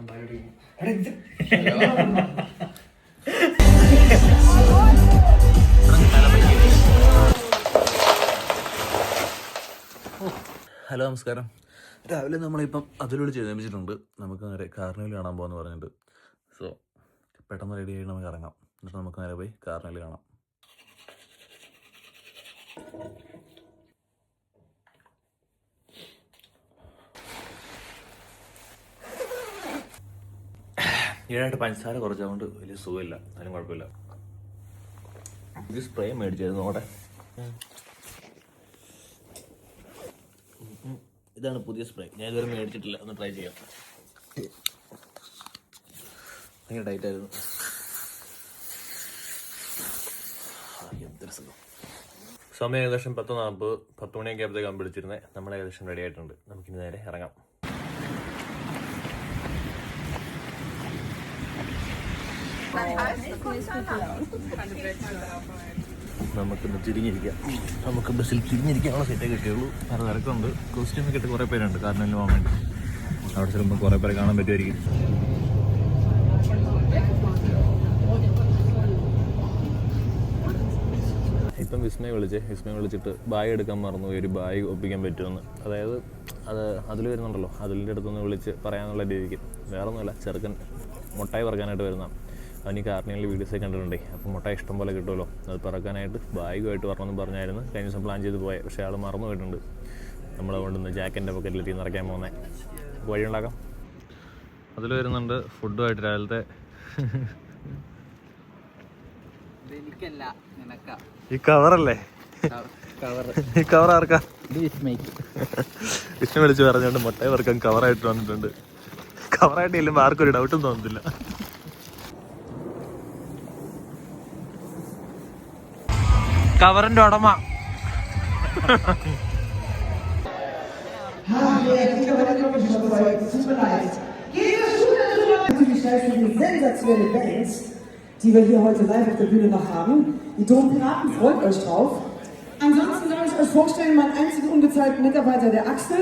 Hello നമസ്കാരം. രാവിലെ നമ്മളിപ്പം അതിലൂടെ ചെയ്തേപ്പിച്ചിട്ടുണ്ട്. നമുക്ക് നേരെ കാർണിവൽ കാണാൻ പോകാന്ന് പറഞ്ഞിട്ട്. സോ പെട്ടെന്ന് റെഡി ആയി നമുക്ക് ഇറങ്ങാം. എന്നിട്ട് നമുക്ക് നേരെ പോയി കാർണിവൽ കാണാം. ഈടായിട്ട് പഞ്ചസാര കുറച്ചതുകൊണ്ട് വലിയ സുഖമില്ല. അതിനും കുഴപ്പമില്ല. ഇത് സ്പ്രേ മേടിച്ചായിരുന്നു അവിടെ. ഇതാണ് പുതിയ സ്പ്രേ ഞാൻ ഇതുവരെ മേടിച്ചിട്ടില്ല. ഒന്ന് ട്രൈ ചെയ്യാം. ഭയങ്കര ടൈറ്റ് ആയിരുന്നു. ആ, എന്തൊരു സമയം ഏകദേശം പത്ത് നാൽപ്പത് പത്ത് മണിയൊക്കെ ആയപ്പോഴത്തേക്കാണ് വിളിച്ചിരുന്നത് നമ്മൾ ഏകദേശം റെഡി ആയിട്ടുണ്ട്. നമുക്കിനി നേരെ ഇറങ്ങാം. നമുക്കൊന്ന് തിരിഞ്ഞിരിക്കാം. നമുക്ക് ബസ്സിൽ തിരിഞ്ഞിരിക്കാനുള്ള സീറ്റേ കിട്ടിയുള്ളൂ. വേറെ തിരക്കുണ്ട്. കോസ്റ്റ്യൂമൊക്കെ ഇട്ട് കുറേ പേരുണ്ട്. കാരണം പോകാൻ വേണ്ടി അവിടെ ചെല്ലുമ്പോൾ കുറേ പേരെ കാണാൻ പറ്റുമായിരിക്കും. ഇപ്പം വിസ്മയെ വിളിച്ച് വിസ്മയെ വിളിച്ചിട്ട് ബാഗ് എടുക്കാൻ മറന്നു ഒരു ബാഗ് ഒപ്പിക്കാൻ പറ്റുമെന്ന്. അതായത് അത് അതിൽ വരുന്നുണ്ടല്ലോ. അതിന്റെ അടുത്തൊന്ന് വിളിച്ച് പറയാനുള്ള രീതിക്ക്. വേറെ ഒന്നുമില്ല ചെറുക്കൻ മുട്ടായി പറക്കാനായിട്ട് വരുന്നതാണ്. ഈ വീഡിയോസ് വീഡിയോസൊക്കെ കണ്ടിട്ടുണ്ടേ? അപ്പോൾ മുട്ട ഇഷ്ടം പോലെ കിട്ടുമല്ലോ. അത് പറക്കാനായിട്ട് ബാഗുമായിട്ട് വരണമെന്ന് പറഞ്ഞായിരുന്നു. കഴിഞ്ഞ ദിവസം പ്ലാൻ ചെയ്ത് പോയത് പക്ഷേ ആൾ മറന്നു പോയിട്ടുണ്ട്. നമ്മൾ കൊണ്ടുവന്ന് ജാക്കറ്റിന്റെ പൊക്കറ്റിൽ തീ നിറയ്ക്കാൻ പോകുന്നത് വഴി ഉണ്ടാക്കാം. അതിൽ വരുന്നുണ്ട് ഫുഡുമായിട്ട് രാവിലത്തെ. ഈ കവറല്ലേ ഈ കവർ ആർക്കാ? വിഷ്ണു വിളിച്ച് പറഞ്ഞുകൊണ്ട് മുട്ടയെ വർക്കാൻ കവറായിട്ട് വന്നിട്ടുണ്ട്. കവറായിട്ട് ചെല്ലുമ്പോൾ ആർക്കും ഒരു ഡൗട്ടും തോന്നുന്നില്ല കവറിന്റെ ഉടമ Natürlich schnell für die sensationelle Band, die wir hier heute live auf der Bühne noch haben. Die Dompiraten, freut euch drauf. Ansonsten darf ich euch vorstellen, meinen einzigen unbezahlten Mitarbeiter, der Axel.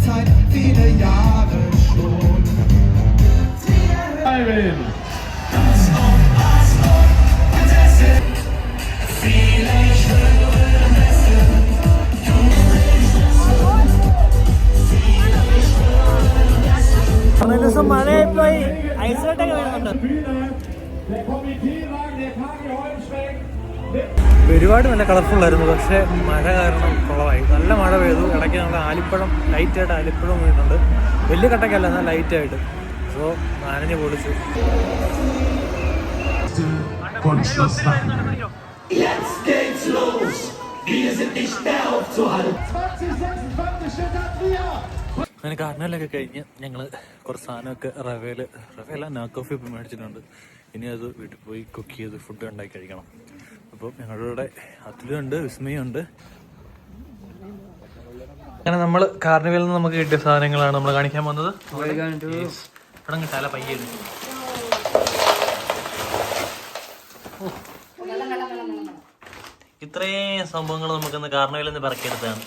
Karnevalszeit, viele Jahre schon. Ivan. ഒരുപാട് നല്ല colourful ആയിരുന്നു പക്ഷേ മഴ കാരണം കുളമായി നല്ല മഴ പെയ്തു ഇടയ്ക്ക് നമ്മൾ ആലിപ്പഴം ലൈറ്റായിട്ട് ആലിപ്പഴം വീണിട്ടുണ്ട് വലിയ കട്ടക്കല്ല എന്നാൽ ലൈറ്റായിട്ട് സോ നനഞ്ഞ് പൊളിച്ചു Von Schluss machen. Jetzt geht's los. Wir sind nicht mehr aufzuhalten. 2026 steht da Trier. അങ്ങനെ കാർണലൊക്കെ കഴിഞ്ഞ് ഞങ്ങൾ കുറച്ച് സാധനമൊക്കെ റവയിൽ റവയല്ല നാക്കോഫി ഇപ്പം മേടിച്ചിട്ടുണ്ട് ഇനി അത് വീട്ടിൽ പോയി കുക്ക് ചെയ്ത് ഫുഡ് ഉണ്ടാക്കി കഴിക്കണം അപ്പോൾ ഞങ്ങളുടെ കൂടെ അതിലുണ്ട് വിസ്മയുണ്ട്. അങ്ങനെ നമ്മൾ കാർണിവലിൽ നിന്ന് നമുക്ക് കിട്ടിയ സാധനങ്ങളാണ് നമ്മൾ കാണിക്കാൻ വന്നത് Yes. ഇവിടെ കിട്ടാല പയ്യെ ഇത്രയും സംഭവങ്ങൾ നമുക്കിന്ന് കാർണിവലിൽ നിന്ന് പറക്കിയെടുത്താണ്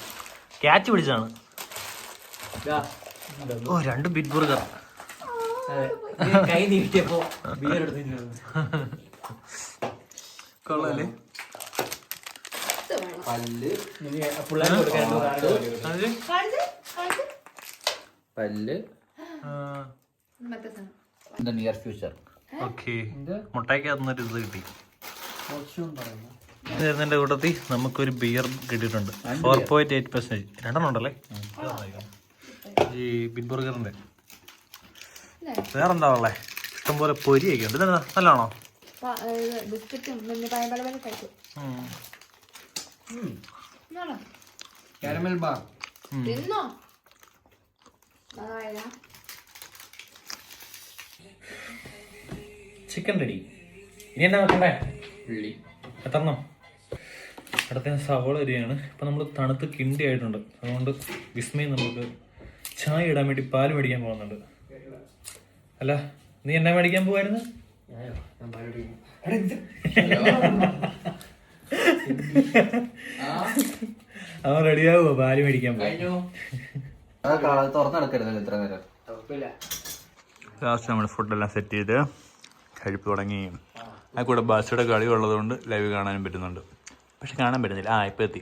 ക്യാച്ച് പിടിച്ചാണ് ഓ രണ്ട് ബിഗ് ബർഗർ. കൈ നീട്ടിയപ്പോ ബിയർ കൊള്ളാല്ലേ പല്ല്. പല്ല്. Near future okay. മുട്ടായിക്കകത്തുനിന്നൊരു ഇത് കിട്ടി. ഇതിന്റെ കൂട്ടത്തിൽ നമുക്കൊരു ബിയർ കിട്ടിയിട്ടുണ്ട്. ഫോർ പോയിന്റ് എയ്റ്റ് പെർസെന്റേജ് രണ്ടെണ്ണം ഉണ്ടല്ലേ? ഈ ബിഗ് ബർഗറിന്റെ വേറെന്താ ഉള്ളേ? ഇഷ്ടംപോലെ പൊരിയൊക്കെ ഉണ്ട്. ഇതെന്താ? നല്ലതാണോ? ബിസ്ക്കറ്റും പിന്നെ പഴം പല പല കഴിക്കും ഇതാണോ? കാരമൽ ബാർ തിന്നോ? ചിക്കൻ റെഡി ഇനി എന്നാ വെക്കണ്ടേ? ഉള്ളി എത്രണ്ണം അടുത്ത സവോള അരിയാണ്. ഇപ്പം നമ്മൾ തണുത്ത് കിണ്ടി ആയിട്ടുണ്ട്. അതുകൊണ്ട് വിസ്മയം നമുക്ക് ചായ ഇടാൻ വേണ്ടി പാൽ മേടിക്കാൻ പോകുന്നുണ്ട്. അല്ല നീ എന്നാ മേടിക്കാൻ പോവായിരുന്നു? അവൻ റെഡിയാവുമോ പാൽ മേടിക്കാൻ തുറന്നെടുക്കരുതല്ലോ ഇത്ര നേരം. ലാസ്റ്റ് നമ്മൾ ഫുഡെല്ലാം സെറ്റ് ചെയ്ത് കഴിപ്പ് തുടങ്ങി. ആ കൂടെ ബസ്സുടെ കളി ഉള്ളതുകൊണ്ട് ലൈവ് കാണാനും പറ്റുന്നുണ്ട്. പക്ഷെ കാണാൻ പറ്റുന്നില്ല. ആ ഇപ്പം എത്തി.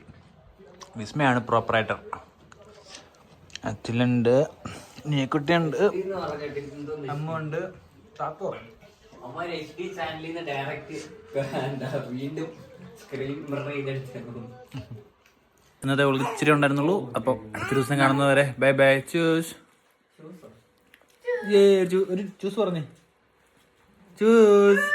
വിസ്മയാണ് പ്രോപ്പറേറ്റർ അച്ഛലുണ്ട് നീക്കുട്ടിയുണ്ട്. അമ്മുണ്ട്. താത്തു നിന്ന് ഡയറക്റ്റ് വീണ്ടും ഇന്നത്തെ ഉള്ളത് ഇച്ചിരി ഉണ്ടായിരുന്നുള്ളൂ. അപ്പോൾ അടുത്ത ദിവസം കാണുന്നവരെ ബൈ ബൈ ചൂസ് ഒരു ചൂസ് പറഞ്ഞേ. ചൂസ്